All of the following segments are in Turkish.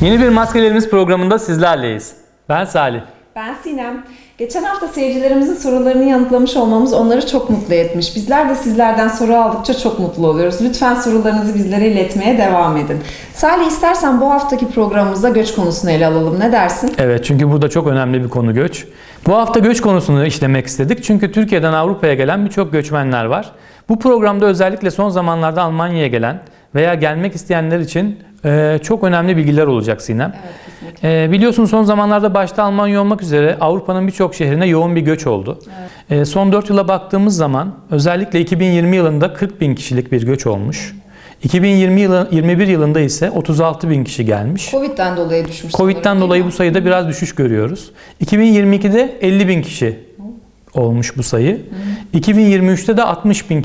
Yeni bir Maskelerimiz programında sizlerleyiz. Ben Salih. Ben Sinem. Geçen hafta seyircilerimizin sorularını yanıtlamış olmamız onları çok mutlu etmiş. Bizler de sizlerden soru aldıkça çok mutlu oluyoruz. Lütfen sorularınızı bizlere iletmeye devam edin. Salih istersen bu haftaki programımızda göç konusunu ele alalım. Ne dersin? Evet çünkü burada çok önemli bir konu göç. Bu hafta göç konusunu işlemek istedik. Çünkü Türkiye'den Avrupa'ya gelen birçok göçmenler var. Bu programda özellikle son zamanlarda Almanya'ya gelen veya gelmek isteyenler için e, çok önemli bilgiler olacak Sinem. Evet kesinlikle. E, biliyorsun son zamanlarda başta Almanya olmak üzere Avrupa'nın birçok şehrine yoğun bir göç oldu. E, son 4 yıla baktığımız zaman özellikle 2020 yılında 40 bin kişilik bir göç olmuş. 2020 yılı, 21 yılında ise 36 bin kişi gelmiş. Covid'den dolayı düşmüş. Covid'den dolayı bu sayıda biraz düşüş görüyoruz. 2022'de 50 bin kişi olmuş bu sayı. 2023'te de 60 bin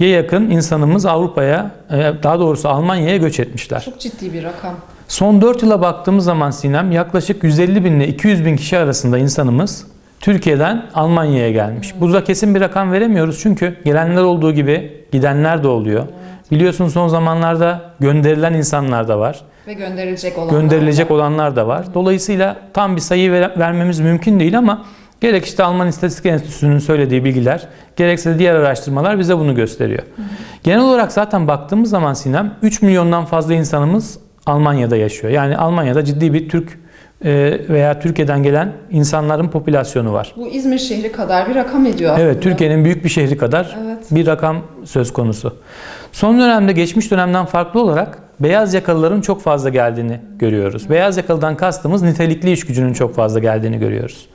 kişiye yakın insanımız Avrupa'ya, e, daha doğrusu Almanya'ya göç etmişler. Çok ciddi bir rakam. Son 4 yıla baktığımız zaman Sinem yaklaşık 150 bin ile 200 bin kişi arasında insanımız Türkiye'den Almanya'ya gelmiş. Burada kesin bir rakam veremiyoruz çünkü gelenler olduğu gibi gidenler de oluyor. Biliyorsun son zamanlarda gönderilen insanlar da var. Ve gönderilecek olanlar. Gönderilecek var. olanlar da var. Dolayısıyla tam bir sayı ver- vermemiz mümkün değil ama gerek işte Alman İstatistik Enstitüsü'nün söylediği bilgiler, gerekse de diğer araştırmalar bize bunu gösteriyor. Genel olarak zaten baktığımız zaman Sinem 3 milyondan fazla insanımız Almanya'da yaşıyor. Yani Almanya'da ciddi bir Türk e, veya Türkiye'den gelen insanların popülasyonu var. Bu İzmir şehri kadar bir rakam ediyor aslında. Evet, Türkiye'nin büyük bir şehri kadar Evet. bir rakam söz konusu. Son dönemde geçmiş dönemden farklı olarak beyaz yakalıların çok fazla geldiğini görüyoruz. Beyaz yakalıdan kastımız nitelikli iş gücünün çok fazla geldiğini görüyoruz.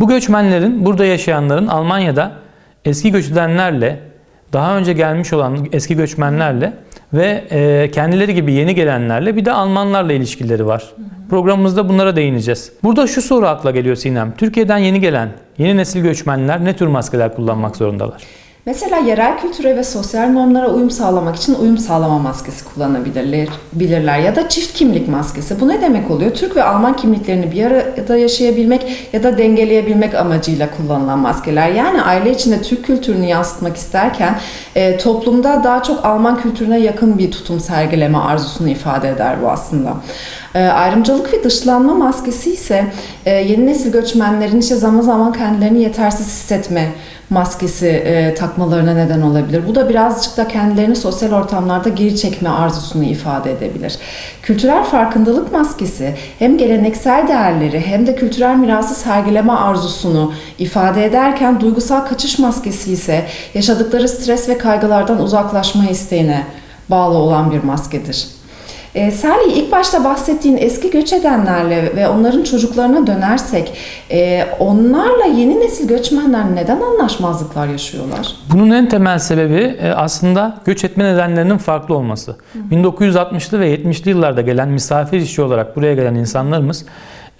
Bu göçmenlerin, burada yaşayanların Almanya'da eski göç edenlerle, daha önce gelmiş olan eski göçmenlerle ve e, kendileri gibi yeni gelenlerle bir de Almanlarla ilişkileri var. Programımızda bunlara değineceğiz. Burada şu soru akla geliyor Sinem. Türkiye'den yeni gelen yeni nesil göçmenler ne tür maskeler kullanmak zorundalar? Mesela yerel kültüre ve sosyal normlara uyum sağlamak için uyum sağlama maskesi kullanabilirler bilirler ya da çift kimlik maskesi. Bu ne demek oluyor? Türk ve Alman kimliklerini bir arada yaşayabilmek ya da dengeleyebilmek amacıyla kullanılan maskeler. Yani aile içinde Türk kültürünü yansıtmak isterken e, toplumda daha çok Alman kültürüne yakın bir tutum sergileme arzusunu ifade eder bu aslında. E, ayrımcılık ve dışlanma maskesi ise e, yeni nesil göçmenlerin işte zaman zaman kendilerini yetersiz hissetme maskesi e, takmalarına neden olabilir. Bu da birazcık da kendilerini sosyal ortamlarda geri çekme arzusunu ifade edebilir. Kültürel farkındalık maskesi hem geleneksel değerleri hem de kültürel mirası sergileme arzusunu ifade ederken duygusal kaçış maskesi ise yaşadıkları stres ve kaygılardan uzaklaşma isteğine bağlı olan bir maskedir. E, Salih ilk başta bahsettiğin eski göç edenlerle ve onların çocuklarına dönersek e, onlarla yeni nesil göçmenler neden anlaşmazlıklar yaşıyorlar? Bunun en temel sebebi e, aslında göç etme nedenlerinin farklı olması. 1960'lı ve 70'li yıllarda gelen misafir işçi olarak buraya gelen insanlarımız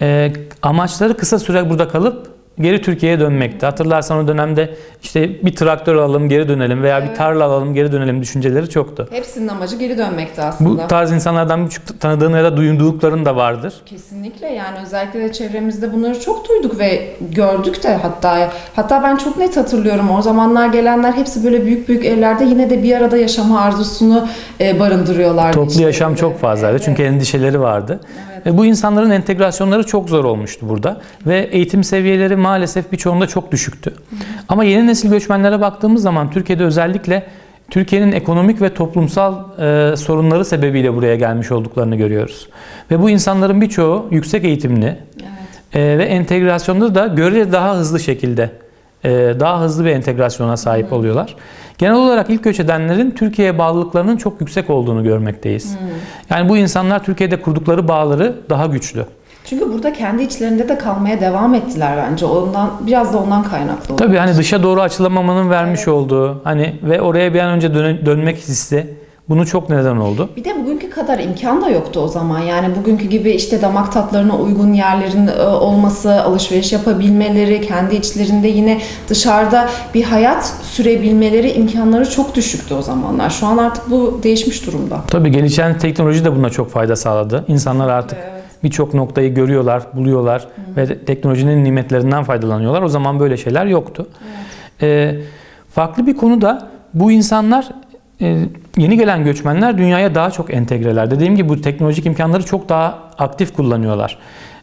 e, amaçları kısa süre burada kalıp geri Türkiye'ye dönmekti. Hatırlarsan o dönemde işte bir traktör alalım geri dönelim veya bir tarla alalım geri dönelim düşünceleri çoktu. Hepsinin amacı geri dönmekti aslında. Bu tarz insanlardan birçok tanıdığın ya da duyduğukların da vardır. Kesinlikle yani özellikle de çevremizde bunları çok duyduk ve gördük de hatta hatta ben çok net hatırlıyorum o zamanlar gelenler hepsi böyle büyük büyük evlerde yine de bir arada yaşama arzusunu e, barındırıyorlardı. Toplu içlerinde. yaşam çok fazlaydı Evet. çünkü endişeleri vardı. Evet. Bu insanların entegrasyonları çok zor olmuştu burada ve eğitim seviyeleri maalesef birçoğunda çok düşüktü. Ama yeni nesil göçmenlere baktığımız zaman Türkiye'de özellikle Türkiye'nin ekonomik ve toplumsal e, sorunları sebebiyle buraya gelmiş olduklarını görüyoruz. Ve bu insanların birçoğu yüksek eğitimli Evet. e, ve entegrasyonda da görece daha hızlı şekilde e, daha hızlı bir entegrasyona sahip oluyorlar. Genel olarak ilk göç edenlerin Türkiye'ye bağlılıklarının çok yüksek olduğunu görmekteyiz. Yani bu insanlar Türkiye'de kurdukları bağları daha güçlü. Çünkü burada kendi içlerinde de kalmaya devam ettiler bence. Ondan biraz da ondan kaynaklı. oldu. Tabii hani dışa doğru açılamamanın vermiş olduğu hani ve oraya bir an önce döne- dönmek hissi bunu çok neden oldu. Bir de bugünkü kadar imkan da yoktu o zaman. Yani bugünkü gibi işte damak tatlarına uygun yerlerin e, olması, alışveriş yapabilmeleri, kendi içlerinde yine dışarıda bir hayat sürebilmeleri imkanları çok düşüktü o zamanlar. Şu an artık bu değişmiş durumda. Tabii gelişen teknoloji de buna çok fayda sağladı. İnsanlar artık Evet. birçok noktayı görüyorlar, buluyorlar ve de- teknolojinin nimetlerinden faydalanıyorlar. O zaman böyle şeyler yoktu. Ee, farklı bir konu da bu insanlar e, yeni gelen göçmenler dünyaya daha çok entegreler. Dediğim gibi bu teknolojik imkanları çok daha aktif kullanıyorlar.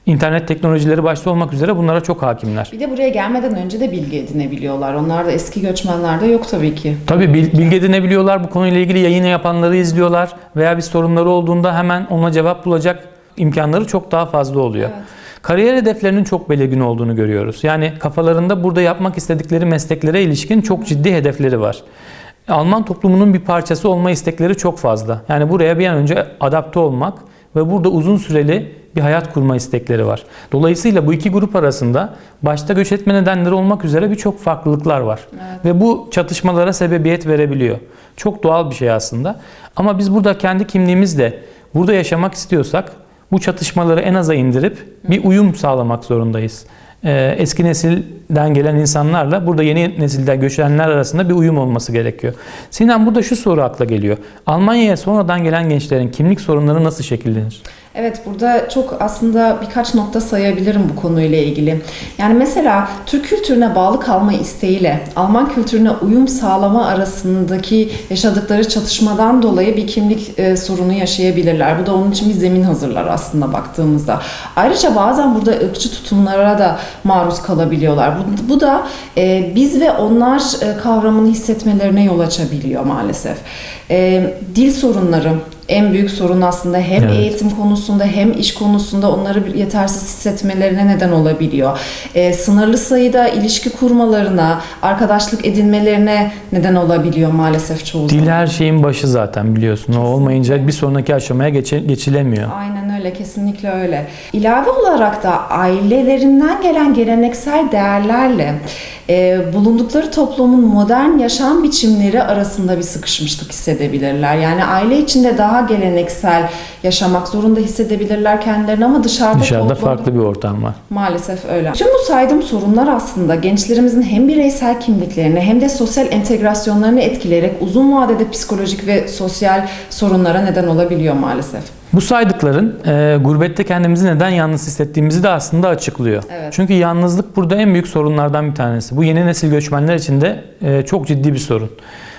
İnternet teknolojileri başta olmak üzere bunlara çok hakimler. Bir de buraya gelmeden önce de bilgi edinebiliyorlar. Onlar da eski göçmenlerde yok tabii ki. Tabii bil- bilgi edinebiliyorlar. Bu konuyla ilgili yayın yapanları izliyorlar veya bir sorunları olduğunda hemen ona cevap bulacak imkanları çok daha fazla oluyor. Evet. Kariyer hedeflerinin çok belirgin olduğunu görüyoruz. Yani kafalarında burada yapmak istedikleri mesleklere ilişkin çok ciddi hedefleri var. Alman toplumunun bir parçası olma istekleri çok fazla. Yani buraya bir an önce adapte olmak ve burada uzun süreli bir hayat kurma istekleri var. Dolayısıyla bu iki grup arasında başta göç etme nedenleri olmak üzere birçok farklılıklar var. Ve bu çatışmalara sebebiyet verebiliyor. Çok doğal bir şey aslında. Ama biz burada kendi kimliğimizle burada yaşamak istiyorsak bu çatışmaları en aza indirip bir uyum sağlamak zorundayız. Ee, eski nesilden gelen insanlarla burada yeni nesilden göçenler arasında bir uyum olması gerekiyor. Sinan burada şu soru akla geliyor. Almanya'ya sonradan gelen gençlerin kimlik sorunları nasıl şekillenir? Evet burada çok aslında birkaç nokta sayabilirim bu konuyla ilgili. Yani mesela Türk kültürüne bağlı kalma isteğiyle Alman kültürüne uyum sağlama arasındaki yaşadıkları çatışmadan dolayı bir kimlik e, sorunu yaşayabilirler. Bu da onun için bir zemin hazırlar aslında baktığımızda. Ayrıca bazen burada ırkçı tutumlara da maruz kalabiliyorlar. Bu, bu da e, biz ve onlar e, kavramını hissetmelerine yol açabiliyor maalesef. E, dil sorunları en büyük sorun aslında hem Evet. eğitim konusunda hem iş konusunda onları yetersiz hissetmelerine neden olabiliyor. Ee, sınırlı sayıda ilişki kurmalarına, arkadaşlık edinmelerine neden olabiliyor maalesef çoğu Dil zaman. her şeyin başı zaten biliyorsun. O olmayınca bir sonraki aşamaya geçe- geçilemiyor. Aynen öyle, kesinlikle öyle. İlave olarak da ailelerinden gelen geleneksel değerlerle e, bulundukları toplumun modern yaşam biçimleri arasında bir sıkışmışlık hissedebilirler. Yani aile içinde daha geleneksel yaşamak zorunda hissedebilirler kendilerini ama dışarıda, Dışarıda toplumda- farklı bir ortam var. Maalesef öyle. Tüm bu saydığım sorunlar aslında gençlerimizin hem bireysel kimliklerini hem de sosyal entegrasyonlarını etkileyerek uzun vadede psikolojik ve sosyal sorunlara neden olabiliyor maalesef. Bu saydıkların e, gurbette kendimizi neden yalnız hissettiğimizi de aslında açıklıyor. Evet. Çünkü yalnızlık burada en büyük sorunlardan bir tanesi. Bu yeni nesil göçmenler için de e, çok ciddi bir sorun.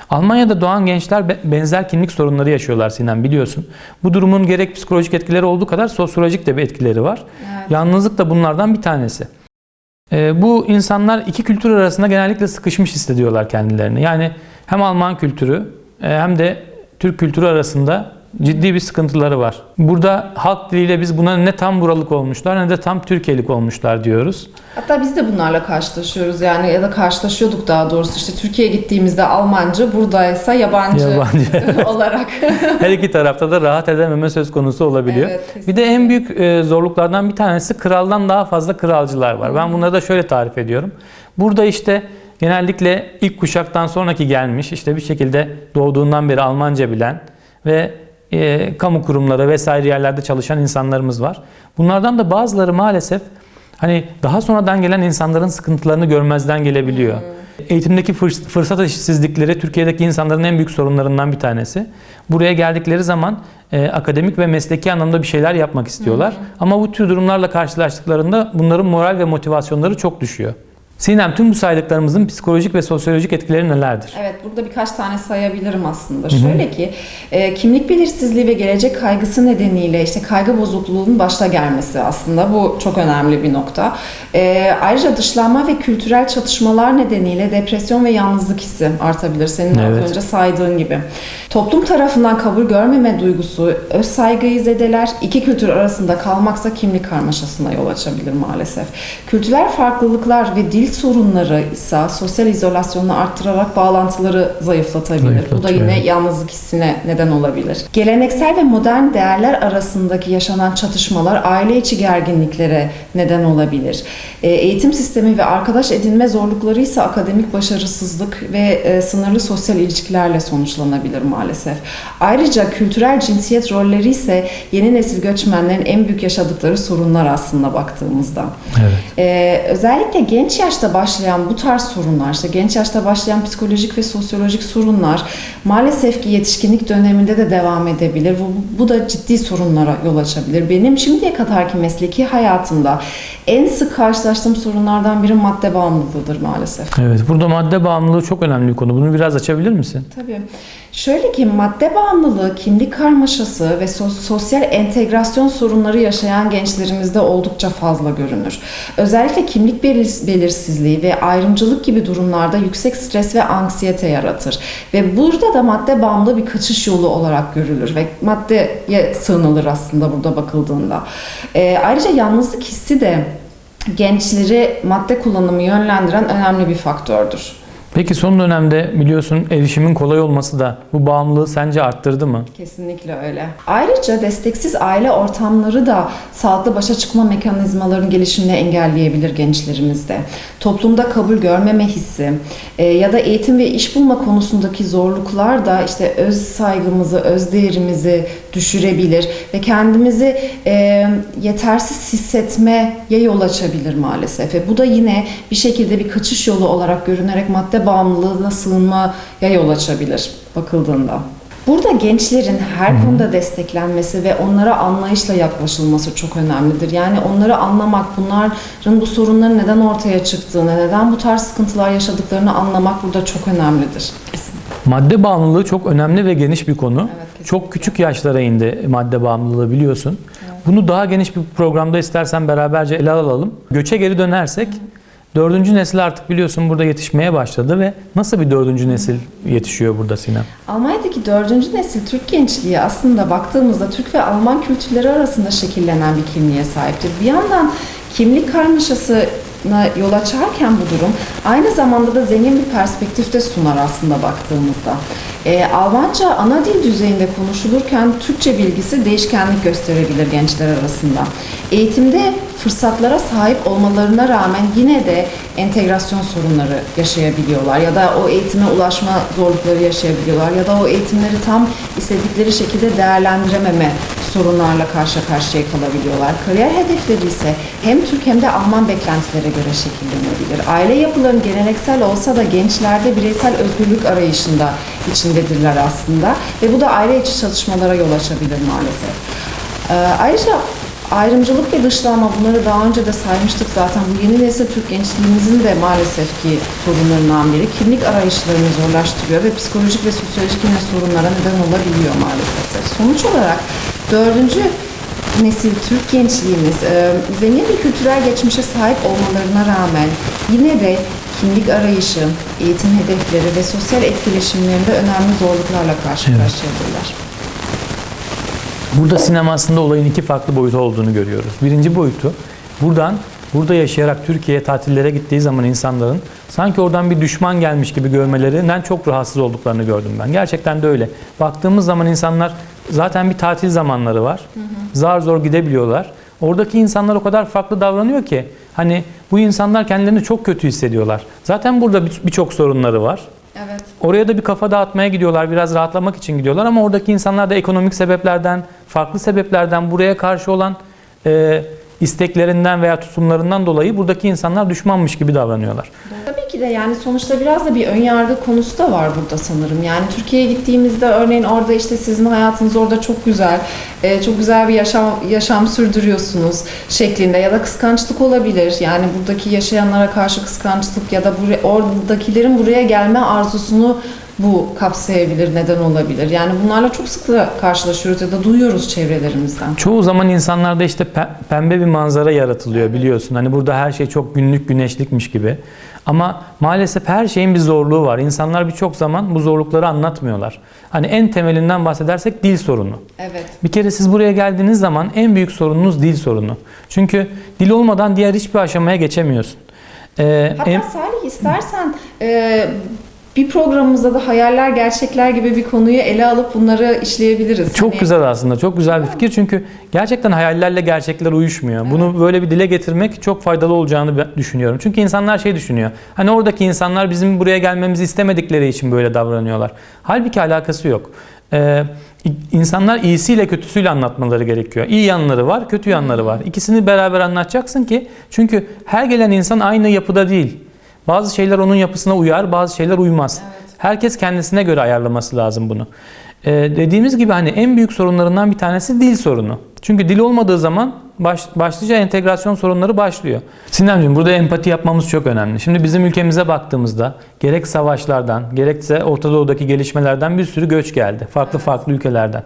Almanya'da doğan gençler be- benzer kimlik sorunları yaşıyorlar Sinan biliyorsun. Bu durumun gerek psikolojik etkileri olduğu kadar sosyolojik de bir etkileri var. Evet. Yalnızlık da bunlardan bir tanesi. E, bu insanlar iki kültür arasında genellikle sıkışmış hissediyorlar kendilerini. Yani hem Alman kültürü e, hem de Türk kültürü arasında ciddi bir sıkıntıları var. Burada halk diliyle biz buna ne tam buralık olmuşlar ne de tam Türkiyelik olmuşlar diyoruz. Hatta biz de bunlarla karşılaşıyoruz yani ya da karşılaşıyorduk daha doğrusu işte Türkiye'ye gittiğimizde Almancı buradaysa yabancı, Yabancı. olarak. Her iki tarafta da rahat edememe söz konusu olabiliyor. Evet, bir de en büyük e, zorluklardan bir tanesi kraldan daha fazla kralcılar var. Ben bunları da şöyle tarif ediyorum. Burada işte genellikle ilk kuşaktan sonraki gelmiş işte bir şekilde doğduğundan beri Almanca bilen ve e, kamu kurumları vesaire yerlerde çalışan insanlarımız var. Bunlardan da bazıları maalesef hani daha sonradan gelen insanların sıkıntılarını görmezden gelebiliyor. Eğitimdeki fırs- fırsat eşitsizlikleri Türkiye'deki insanların en büyük sorunlarından bir tanesi. Buraya geldikleri zaman e, akademik ve mesleki anlamda bir şeyler yapmak istiyorlar. Ama bu tür durumlarla karşılaştıklarında bunların moral ve motivasyonları çok düşüyor. Sinem tüm bu saydıklarımızın psikolojik ve sosyolojik etkileri nelerdir? Evet burada birkaç tane sayabilirim aslında. Şöyle ki e, kimlik belirsizliği ve gelecek kaygısı nedeniyle işte kaygı bozukluğunun başta gelmesi aslında bu çok önemli bir nokta. E, ayrıca dışlanma ve kültürel çatışmalar nedeniyle depresyon ve yalnızlık hissi artabilir senin Evet. az önce saydığın gibi. Toplum tarafından kabul görmeme duygusu, öz saygıyı zedeler, iki kültür arasında kalmaksa kimlik karmaşasına yol açabilir maalesef. Kültürel farklılıklar ve dil sorunları ise sosyal izolasyonu arttırarak bağlantıları zayıflatabilir. Bu da yine yalnızlık hissine neden olabilir. Geleneksel ve modern değerler arasındaki yaşanan çatışmalar aile içi gerginliklere neden olabilir. E, Eğitim sistemi ve arkadaş edinme zorlukları ise akademik başarısızlık ve e, sınırlı sosyal ilişkilerle sonuçlanabilir maalesef. Ayrıca kültürel cinsiyet rolleri ise yeni nesil göçmenlerin en büyük yaşadıkları sorunlar aslında baktığımızda. Evet. Ee, özellikle genç yaşta başlayan bu tarz sorunlar, işte genç yaşta başlayan psikolojik ve sosyolojik sorunlar maalesef ki yetişkinlik döneminde de devam edebilir. Bu, bu da ciddi sorunlara yol açabilir. Benim şimdiye kadarki mesleki hayatımda en sık karşılaştığım sorunlardan biri madde bağımlılığıdır maalesef. Evet, burada madde bağımlılığı çok önemli bir konu. Bunu biraz açabilir misin? Tabii. Şöyle ki madde bağımlılığı, kimlik karmaşası ve so- sosyal entegrasyon sorunları yaşayan gençlerimizde oldukça fazla görünür. Özellikle kimlik belir- belirsizliği ve ayrımcılık gibi durumlarda yüksek stres ve anksiyete yaratır. Ve burada da madde bağımlılığı bir kaçış yolu olarak görülür ve maddeye sığınılır aslında burada bakıldığında. Ee, ayrıca yalnızlık hissi de gençleri madde kullanımı yönlendiren önemli bir faktördür. Peki son dönemde biliyorsun erişimin kolay olması da bu bağımlılığı sence arttırdı mı? Kesinlikle öyle. Ayrıca desteksiz aile ortamları da sağlıklı başa çıkma mekanizmalarının gelişimini engelleyebilir gençlerimizde. Toplumda kabul görmeme hissi e, ya da eğitim ve iş bulma konusundaki zorluklar da işte öz saygımızı, öz değerimizi düşürebilir ve kendimizi e, yetersiz hissetmeye yol açabilir maalesef. Ve bu da yine bir şekilde bir kaçış yolu olarak görünerek madde bağımlılığına sığınmaya yol açabilir bakıldığında. Burada gençlerin her konuda desteklenmesi ve onlara anlayışla yaklaşılması çok önemlidir. Yani onları anlamak, bunların bu sorunların neden ortaya çıktığını, neden bu tarz sıkıntılar yaşadıklarını anlamak burada çok önemlidir. Madde bağımlılığı çok önemli ve geniş bir konu. Evet, kesinlikle. çok küçük yaşlara indi madde bağımlılığı biliyorsun. Bunu daha geniş bir programda istersen beraberce ele alalım. Göçe geri dönersek dördüncü nesil artık biliyorsun burada yetişmeye başladı ve nasıl bir dördüncü nesil yetişiyor burada Sinem? Almanya'daki dördüncü nesil Türk gençliği aslında baktığımızda Türk ve Alman kültürleri arasında şekillenen bir kimliğe sahiptir. Bir yandan kimlik karmaşasına yol açarken bu durum aynı zamanda da zengin bir perspektif de sunar aslında baktığımızda. Ee, Almanca ana dil düzeyinde konuşulurken Türkçe bilgisi değişkenlik gösterebilir gençler arasında. Eğitimde fırsatlara sahip olmalarına rağmen yine de entegrasyon sorunları yaşayabiliyorlar ya da o eğitime ulaşma zorlukları yaşayabiliyorlar ya da o eğitimleri tam istedikleri şekilde değerlendirememe sorunlarla karşı karşıya kalabiliyorlar. Kariyer hedefleri ise hem Türk hem de Alman beklentilere göre şekillenebilir. Aile yapıları geleneksel olsa da gençlerde bireysel özgürlük arayışında içindedirler aslında ve bu da aile içi çatışmalara yol açabilir maalesef. Ee, ayrıca ayrımcılık ve dışlama bunları daha önce de saymıştık zaten. Bu yeni nesil Türk gençliğimizin de maalesef ki sorunlarından biri. Kimlik arayışlarını zorlaştırıyor ve psikolojik ve sosyolojik yine sorunlara neden olabiliyor maalesef. Sonuç olarak dördüncü nesil Türk gençliğimiz e, zengin bir kültürel geçmişe sahip olmalarına rağmen yine de kimlik arayışı, eğitim hedefleri ve sosyal etkileşimlerinde önemli zorluklarla karşı Evet. karşıyadırlar. Burada sinema aslında olayın iki farklı boyutu olduğunu görüyoruz. Birinci boyutu buradan burada yaşayarak Türkiye'ye tatillere gittiği zaman insanların sanki oradan bir düşman gelmiş gibi görmelerinden çok rahatsız olduklarını gördüm ben. Gerçekten de öyle. Baktığımız zaman insanlar zaten bir tatil zamanları var. Zar zor gidebiliyorlar. Oradaki insanlar o kadar farklı davranıyor ki hani bu insanlar kendilerini çok kötü hissediyorlar. Zaten burada bir- birçok sorunları var. Evet. Oraya da bir kafa dağıtmaya gidiyorlar, biraz rahatlamak için gidiyorlar ama oradaki insanlar da ekonomik sebeplerden, farklı sebeplerden buraya karşı olan e, isteklerinden veya tutumlarından dolayı buradaki insanlar düşmanmış gibi davranıyorlar. Tabii ki de yani sonuçta biraz da bir ön yargı konusu da var burada sanırım. Yani Türkiye'ye gittiğimizde örneğin orada işte sizin hayatınız orada çok güzel, e, çok güzel bir yaşam yaşam sürdürüyorsunuz şeklinde ya da kıskançlık olabilir. Yani buradaki yaşayanlara karşı kıskançlık ya da buraya, oradakilerin buraya gelme arzusunu bu kapsayabilir, neden olabilir. Yani bunlarla çok sıklıkla karşılaşıyoruz ya da duyuyoruz çevrelerimizden. Çoğu zaman insanlarda işte pe- pembe bir manzara yaratılıyor biliyorsun. Hani burada her şey çok günlük güneşlikmiş gibi. Ama maalesef her şeyin bir zorluğu var. İnsanlar birçok zaman bu zorlukları anlatmıyorlar. Hani en temelinden bahsedersek dil sorunu. Evet. Bir kere siz buraya geldiğiniz zaman en büyük sorununuz dil sorunu. Çünkü dil olmadan diğer hiçbir aşamaya geçemiyorsun. Ee, Hatta en- Salih istersen e, bir programımızda da hayaller gerçekler gibi bir konuyu ele alıp bunları işleyebiliriz. Çok Hani- güzel aslında. Çok güzel bir fikir. Çünkü gerçekten hayallerle gerçekler uyuşmuyor. Bunu böyle bir dile getirmek çok faydalı olacağını düşünüyorum. Çünkü insanlar şey düşünüyor. Hani oradaki insanlar bizim buraya gelmemizi istemedikleri için böyle davranıyorlar. Halbuki alakası yok. Ee, insanlar iyisiyle kötüsüyle anlatmaları gerekiyor. İyi yanları var, kötü yanları var. İkisini beraber anlatacaksın ki çünkü her gelen insan aynı yapıda değil. Bazı şeyler onun yapısına uyar, bazı şeyler uymaz. Herkes kendisine göre ayarlaması lazım bunu. Ee, dediğimiz gibi hani en büyük sorunlarından bir tanesi dil sorunu. Çünkü dil olmadığı zaman baş, başlıca entegrasyon sorunları başlıyor. Sinemciğim burada empati yapmamız çok önemli. Şimdi bizim ülkemize baktığımızda gerek savaşlardan gerekse Orta Doğu'daki gelişmelerden bir sürü göç geldi. Farklı farklı ülkelerden.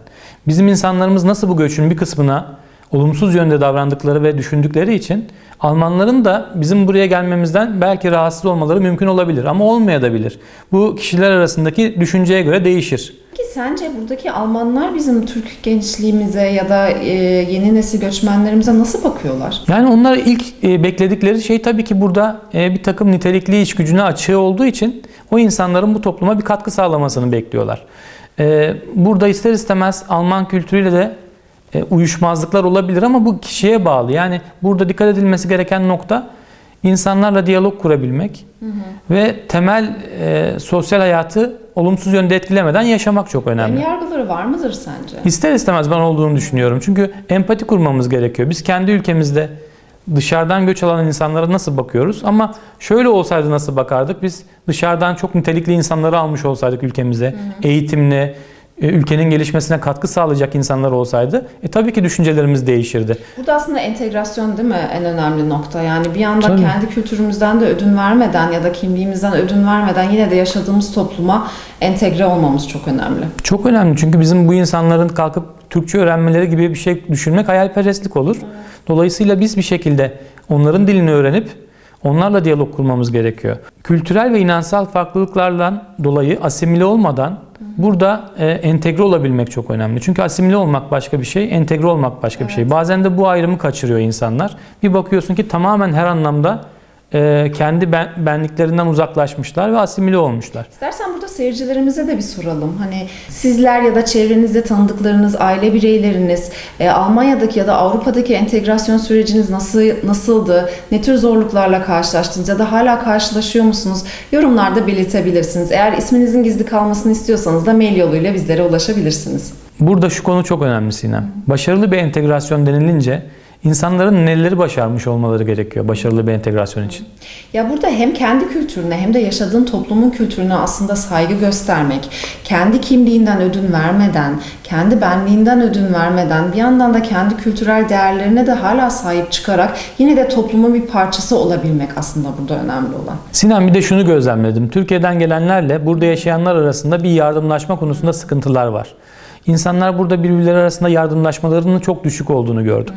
Bizim insanlarımız nasıl bu göçün bir kısmına olumsuz yönde davrandıkları ve düşündükleri için Almanların da bizim buraya gelmemizden belki rahatsız olmaları mümkün olabilir ama olmayabilir. Bu kişiler arasındaki düşünceye göre değişir. Peki sence buradaki Almanlar bizim Türk gençliğimize ya da e, yeni nesil göçmenlerimize nasıl bakıyorlar? Yani onlar ilk e, bekledikleri şey tabii ki burada e, bir takım nitelikli iş gücüne açığı olduğu için o insanların bu topluma bir katkı sağlamasını bekliyorlar. Burada ister istemez Alman kültürüyle de uyuşmazlıklar olabilir ama bu kişiye bağlı. Yani burada dikkat edilmesi gereken nokta insanlarla diyalog kurabilmek ve temel e, sosyal hayatı olumsuz yönde etkilemeden yaşamak çok önemli. Ön yargıları var mıdır sence? İster istemez ben olduğunu düşünüyorum. Çünkü empati kurmamız gerekiyor. Biz kendi ülkemizde dışarıdan göç alan insanlara nasıl bakıyoruz? Ama şöyle olsaydı nasıl bakardık? Biz dışarıdan çok nitelikli insanları almış olsaydık ülkemize, eğitimli, e, ülkenin gelişmesine katkı sağlayacak insanlar olsaydı, e tabii ki düşüncelerimiz değişirdi. Burada aslında entegrasyon değil mi en önemli nokta? Yani bir yandan Tabii. kendi kültürümüzden de ödün vermeden ya da kimliğimizden ödün vermeden yine de yaşadığımız topluma entegre olmamız çok önemli. Çok önemli çünkü bizim bu insanların kalkıp Türkçe öğrenmeleri gibi bir şey düşünmek hayalperestlik olur. Dolayısıyla biz bir şekilde onların dilini öğrenip onlarla diyalog kurmamız gerekiyor. Kültürel ve inansal farklılıklardan dolayı asimile olmadan burada e, entegre olabilmek çok önemli. Çünkü asimile olmak başka bir şey, entegre olmak başka bir şey. Bazen de bu ayrımı kaçırıyor insanlar. Bir bakıyorsun ki tamamen her anlamda e, kendi ben- benliklerinden uzaklaşmışlar ve asimile olmuşlar. İstersen burada seyircilerimize de bir soralım. Hani sizler ya da çevrenizde tanıdıklarınız, aile bireyleriniz, e, Almanya'daki ya da Avrupa'daki entegrasyon süreciniz nasıl nasıldı? Ne tür zorluklarla karşılaştınız ya da hala karşılaşıyor musunuz? Yorumlarda belirtebilirsiniz. Eğer isminizin gizli kalmasını istiyorsanız da mail yoluyla bizlere ulaşabilirsiniz. Burada şu konu çok önemli Sinem. Başarılı bir entegrasyon denilince insanların neleri başarmış olmaları gerekiyor başarılı bir entegrasyon için. Ya burada hem kendi kültürüne hem de yaşadığın toplumun kültürüne aslında saygı göstermek, kendi kimliğinden ödün vermeden, kendi benliğinden ödün vermeden bir yandan da kendi kültürel değerlerine de hala sahip çıkarak yine de toplumun bir parçası olabilmek aslında burada önemli olan. Sinan bir de şunu gözlemledim. Türkiye'den gelenlerle burada yaşayanlar arasında bir yardımlaşma konusunda sıkıntılar var. İnsanlar burada birbirleri arasında yardımlaşmalarının çok düşük olduğunu gördüm.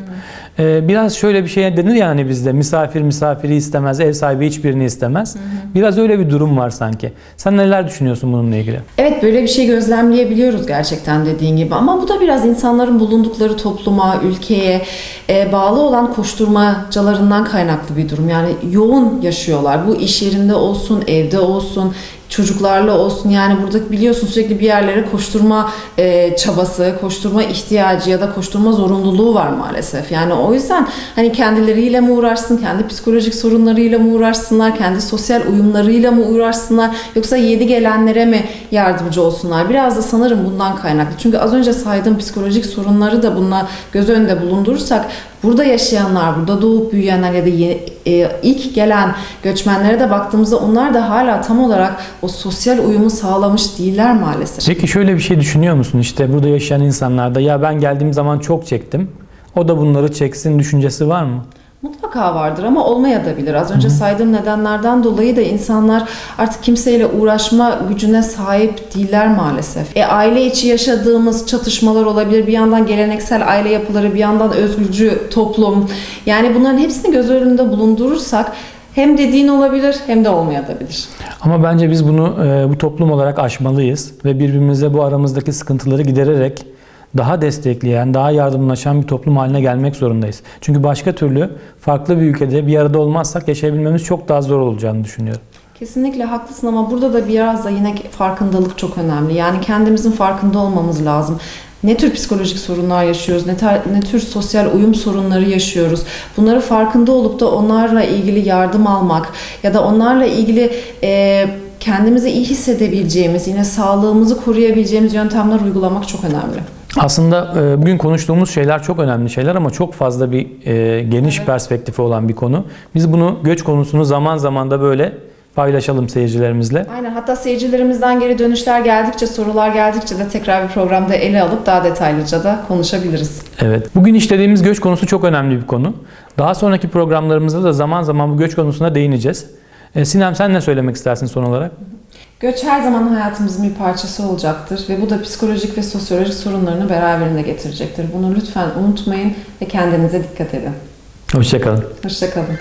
Ee, biraz şöyle bir şey denir yani bizde misafir misafiri istemez, ev sahibi hiçbirini istemez. Biraz öyle bir durum var sanki. Sen neler düşünüyorsun bununla ilgili? Evet böyle bir şey gözlemleyebiliyoruz gerçekten dediğin gibi ama bu da biraz insanların bulundukları topluma, ülkeye e, bağlı olan koşturmacalarından kaynaklı bir durum. Yani yoğun yaşıyorlar. Bu iş yerinde olsun, evde olsun, çocuklarla olsun yani burada biliyorsun sürekli bir yerlere koşturma e, çabası, koşturma ihtiyacı ya da koşturma zorunluluğu var maalesef. Yani o yüzden hani kendileriyle mi uğraşsın, kendi psikolojik sorunlarıyla mı uğraşsınlar, kendi sosyal uyumlarıyla mı uğraşsınlar yoksa yeni gelenlere mi yardımcı olsunlar? Biraz da sanırım bundan kaynaklı. Çünkü az önce saydığım psikolojik sorunları da bununla göz önünde bulundurursak burada yaşayanlar, burada doğup büyüyenler ya da yeni, e, ilk gelen göçmenlere de baktığımızda onlar da hala tam olarak o sosyal uyumu sağlamış değiller maalesef. Peki şöyle bir şey düşünüyor musun? İşte burada yaşayan insanlarda ya ben geldiğim zaman çok çektim. O da bunları çeksin düşüncesi var mı? Mutlaka vardır ama olmayabilir. Az önce saydığım nedenlerden dolayı da insanlar artık kimseyle uğraşma gücüne sahip değiller maalesef. E, aile içi yaşadığımız çatışmalar olabilir. Bir yandan geleneksel aile yapıları, bir yandan özgürcü toplum. Yani bunların hepsini göz önünde bulundurursak hem dediğin olabilir hem de olmayabilir. Ama bence biz bunu e, bu toplum olarak aşmalıyız ve birbirimize bu aramızdaki sıkıntıları gidererek daha destekleyen, daha yardımlaşan bir toplum haline gelmek zorundayız. Çünkü başka türlü farklı bir ülkede bir arada olmazsak yaşayabilmemiz çok daha zor olacağını düşünüyorum. Kesinlikle haklısın ama burada da biraz da yine farkındalık çok önemli. Yani kendimizin farkında olmamız lazım. Ne tür psikolojik sorunlar yaşıyoruz, ne, tar- ne tür sosyal uyum sorunları yaşıyoruz. Bunları farkında olup da onlarla ilgili yardım almak ya da onlarla ilgili e, kendimizi iyi hissedebileceğimiz, yine sağlığımızı koruyabileceğimiz yöntemler uygulamak çok önemli. Aslında e, bugün konuştuğumuz şeyler çok önemli şeyler ama çok fazla bir e, geniş perspektifi olan bir konu. Biz bunu göç konusunu zaman zaman da böyle paylaşalım seyircilerimizle. Aynen hatta seyircilerimizden geri dönüşler geldikçe, sorular geldikçe de tekrar bir programda ele alıp daha detaylıca da konuşabiliriz. Evet. Bugün işlediğimiz göç konusu çok önemli bir konu. Daha sonraki programlarımızda da zaman zaman bu göç konusuna değineceğiz. E, Sinem sen ne söylemek istersin son olarak? Göç her zaman hayatımızın bir parçası olacaktır ve bu da psikolojik ve sosyolojik sorunlarını beraberinde getirecektir. Bunu lütfen unutmayın ve kendinize dikkat edin. Hoşçakalın. Hoşçakalın.